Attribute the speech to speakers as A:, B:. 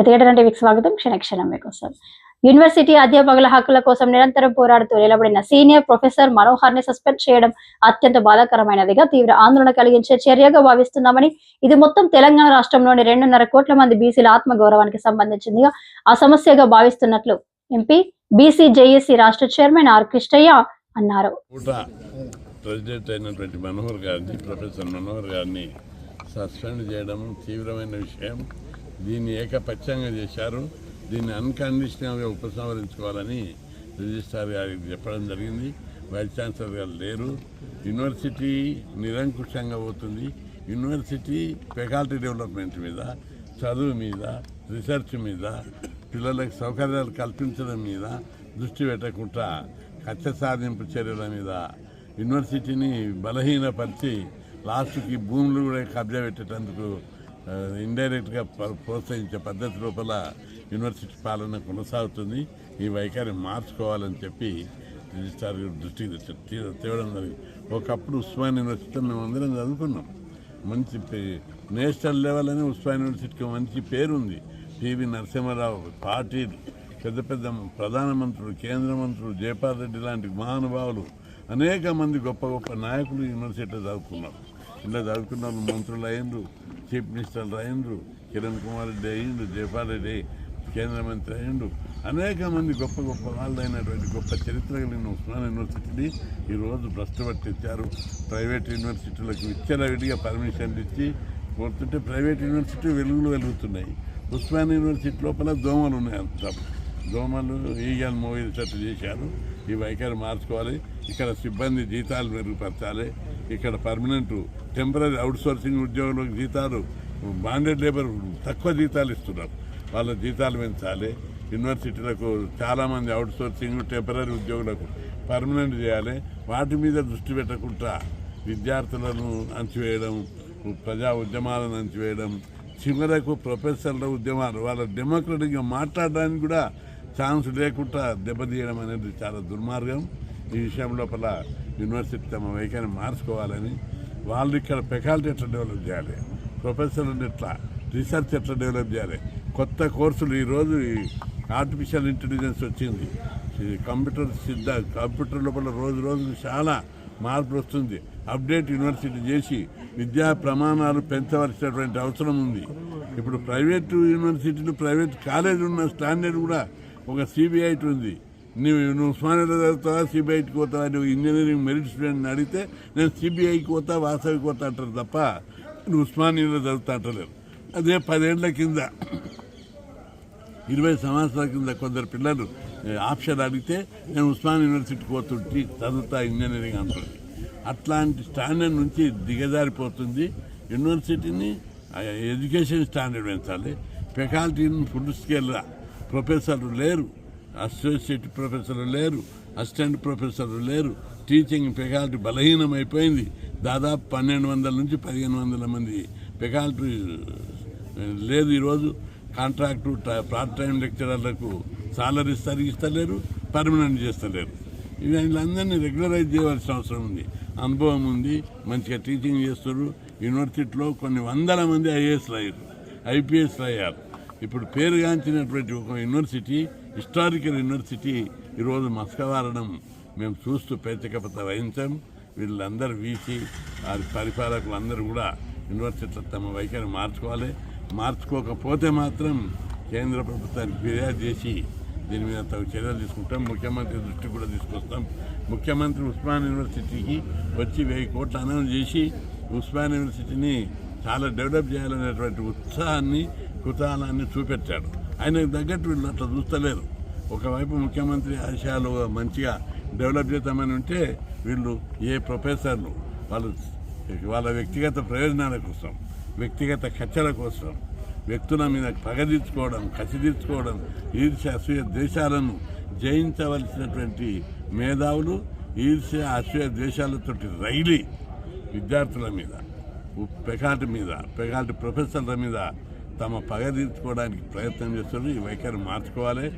A: ప్రతిఘటన టీవీకి స్వాగతం. క్షణక్షణం మీకోసం. యూనివర్సిటీ అధ్యాపకుల హక్కుల కోసం నిరంతరం పోరాడుతూ నిలబడిన సీనియర్ ప్రొఫెసర్ మనోహర్ని సస్పెండ్ చేయడం అత్యంత బాధాకరమైనదిగా తీవ్ర ఆందోళన కలిగించే చర్యగా భావిస్తున్నామని ఇది మొత్తం తెలంగాణ రాష్ట్రంలోని రెండున్నర కోట్ల మంది బీసీల ఆత్మ గౌరవానికి సంబంధించిందిగా ఆ సమస్యగా భావిస్తున్నట్లు ఎంపీ బీసీ జేఏసీ రాష్ట్ర చైర్మన్ ఆర్ కృష్ణయ్య అన్నారు.
B: ప్రెసిడెంట్ అయినటువంటి మనోహర్ గారిని ప్రొఫెసర్ మనోహర్ గారిని సస్పెండ్ చేయడం తీవ్రమైన విషయం. దీన్ని ఏకపక్షంగా చేశారు. దీన్ని అన్కండిషనల్గా ఉపసంహరించుకోవాలని రిజిస్ట్రార్ గారికి చెప్పడం జరిగింది. వైస్ ఛాన్సలర్ గారు లేరు. యూనివర్సిటీ నిరంకుశంగా పోతుంది. యూనివర్సిటీ ఫెకాల్టీ డెవలప్మెంట్ మీద చదువు మీద రీసెర్చ్ మీద పిల్లలకు సౌకర్యాలు కల్పించడం మీద దృష్టి పెట్టకుండా కక్ష సాధింపు చర్యల మీద యూనివర్సిటీని బలహీనపరిచి లాస్ట్కి భూములు కూడా కబ్జా పెట్టేటందుకు ఇండైరెక్ట్గా ప్రోత్సహించే పద్ధతి లోపల యూనివర్సిటీ పాలన కొనసాగుతుంది. ఈ వైఖరి మార్చుకోవాలని చెప్పి రిజిస్ట్రార్ దృష్టికి తేవడం జరిగింది. ఒకప్పుడు ఉస్మాన్ యూనివర్సిటీలో మేము అందరం చదువుకున్నాం. మంచి పే- నేషనల్ లెవెల్ అని ఉస్మాన్ యూనివర్సిటీకి మంచి పేరు ఉంది పివి నరసింహారావు పాటిల్ పెద్ద పెద్ద ప్రధానమంత్రులు కేంద్ర మంత్రులు జయపాల్ రెడ్డి లాంటి మహానుభావులు అనేక మంది గొప్ప గొప్ప నాయకులు యూనివర్సిటీలో చదువుకున్నారు. ఇలా చదువుకున్న మంత్రులు అయ్యిండ్రు చీఫ్ మినిస్టర్లు అయ్యిండ్రు కిరణ్ కుమార్ రెడ్డి అయ్యిండు జయపాల్ రెడ్డి కేంద్ర మంత్రి అయ్యిండు అనేక మంది గొప్ప గొప్ప వాళ్ళు అయినటువంటి గొప్ప చరిత్ర కలిగిన ఉస్మాన్ యూనివర్సిటీని ఈరోజు భ్రష్టు పట్టించారు ప్రైవేట్ యూనివర్సిటీలకు విచ్చలవిడిగా పర్మిషన్లు ఇచ్చి పోతుంటే ప్రైవేట్ యూనివర్సిటీ వెలుగులు వెలుగుతున్నాయి. ఉస్మాన్ యూనివర్సిటీ లోపల దోమలు ఉన్నాయి అంత. దోమలు ఈగలు మోయేటట్టు చేశారు. ఈ వైఖరి మార్చుకోవాలి. ఇక్కడ సిబ్బంది జీతాలు మెరుగుపరచాలి. ఇక్కడ పర్మనెంట్ టెంపరీ అవుట్సోర్సింగ్ ఉద్యోగులకు జీతాలు బాండెడ్ లేబర్ తక్కువ జీతాలు ఇస్తున్నారు. వాళ్ళ జీతాలు పెంచాలి. యూనివర్సిటీలకు చాలామంది అవుట్సోర్సింగ్ టెంపరీ ఉద్యోగులకు పర్మనెంట్ చేయాలి. వాటి మీద దృష్టి పెట్టకుండా విద్యార్థులను అంచివేయడం ప్రజా ఉద్యమాలను అంచివేయడం చివరకు ప్రొఫెసర్ల ఉద్యమాలు వాళ్ళ డెమోక్రటిక్గా మాట్లాడడానికి కూడా ఛాన్స్ లేకుండా దెబ్బతీయడం అనేది చాలా దుర్మార్గం. ఈ విషయం లోపల యూనివర్సిటీ తమ వైఖరిని మార్చుకోవాలని వాళ్ళు ఇక్కడ ఫెకాల్టీ ఎట్లా డెవలప్ చేయాలి? ప్రొఫెసర్లు ఎట్లా? రీసెర్చ్ ఎట్లా డెవలప్ చేయాలి? కొత్త కోర్సులు ఈరోజు ఈ ఆర్టిఫిషియల్ ఇంటెలిజెన్స్ వచ్చింది. ఈ కంప్యూటర్ సిద్ధ కంప్యూటర్ లోపల రోజు రోజు చాలా మార్పు వస్తుంది. అప్డేట్ యూనివర్సిటీ చేసి విద్యా ప్రమాణాలు పెంచవలసినటువంటి అవసరం ఉంది. ఇప్పుడు ప్రైవేటు యూనివర్సిటీలు ప్రైవేట్ కాలేజీలు ఉన్న స్టాండర్డ్ కూడా ఒక సిబిఐ ఉంది. నువ్వు నువ్వు ఉస్మానియాలో చదువుతావా? సిబిఐకి పోతావా? నువ్వు ఇంజనీరింగ్ మెరిట్ స్టూడెంట్ అడిగితే నేను సిబిఐకి పోతా వాసవికి పోతా అంటారు తప్ప నువ్వు ఉస్మానియాలో చదువుతా అంటలేరు అదే పదేళ్ళ కింద ఇరవై సంవత్సరాల కింద కొందరు పిల్లలు ఆప్షన్ అడిగితే నేను ఉస్మాన్ యూనివర్సిటీకి పోతుంటే చదువుతా ఇంజనీరింగ్ అంటుంది అట్లాంటి స్టాండర్డ్ నుంచి దిగజారిపోతుంది. యూనివర్సిటీని ఎడ్యుకేషన్ స్టాండర్డ్ పెంచాలి. ఫెకాల్టీని ఫుడ్ స్కేల్ ప్రొఫెసర్లు లేరు అసోసియేట్ ప్రొఫెసర్లు లేరు అసిస్టెంట్ ప్రొఫెసర్లు లేరు. టీచింగ్ ఫెకాల్టీ బలహీనమైపోయింది. దాదాపు పన్నెండు వందల నుంచి పదిహేను వందల మంది ఫెకాల్టీ లేదు ఈరోజు. కాంట్రాక్టు పార్ట్ టైం లెక్చరర్లకు సాలరీస్ తరిగిస్తలేరు పర్మనెంట్ చేస్తలేరు. వీళ్ళందరినీ రెగ్యులరైజ్ చేయవలసిన అవసరం ఉంది. అనుభవం ఉంది మంచిగా టీచింగ్ చేస్తారు యూనివర్సిటీలో కొన్ని వందల మంది ఐఏఎస్లు అయ్యారు ఐపీఎస్లు అయ్యారు. ఇప్పుడు పేరుగాంచినటువంటి ఒక యూనివర్సిటీ హిస్టారికల్ యూనివర్సిటీ ఈరోజు మస్కవారడం మేము చూస్తూ ప్రత్యేకత వహించాం వీళ్ళందరూ వీసి వారి పరిపాలకులు అందరూ కూడా యూనివర్సిటీలో తమ వైఖరి మార్చుకోవాలి. మార్చుకోకపోతే మాత్రం కేంద్ర ప్రభుత్వానికి ఫిర్యాదు చేసి దీని మీద తగు చర్యలు తీసుకుంటాం. ముఖ్యమంత్రి దృష్టి కూడా తీసుకొస్తాం. ముఖ్యమంత్రి ఉస్మాన్ యూనివర్సిటీకి వచ్చి వెయ్యి కోట్లు అనౌన్స్ చేసి ఉస్మాన్ యూనివర్సిటీని చాలా డెవలప్ చేయాలనేటువంటి ఉత్సాహాన్ని కుతూహలాన్ని చూపెట్టాడు. ఆయనకు తగ్గట్టు వీళ్ళు అట్లా చూస్తలేదు. ఒకవైపు ముఖ్యమంత్రి ఆశయాలు మంచిగా డెవలప్ చేద్దామని ఉంటే వీళ్ళు ఏ ప్రొఫెసర్లు వాళ్ళు వాళ్ళ వ్యక్తిగత ప్రయోజనాల కోసం వ్యక్తిగత కచ్చల కోసం వ్యక్తుల మీద పగదీర్చుకోవడం కసిదీర్చుకోవడం ఈర్ష ఈర్ష్య అసూయ దేశాలను జయించవలసినటువంటి మేధావులు ఈర్ష్య అసూయ దేశాలతో రైలి విద్యార్థుల మీద పెకాటి మీద పెకాటి ప్రొఫెసర్ల మీద తమ పగ తీర్చుకోవడానికి ప్రయత్నం చేస్తున్నారు. ఈ వైఖరి మార్చుకోవాలి.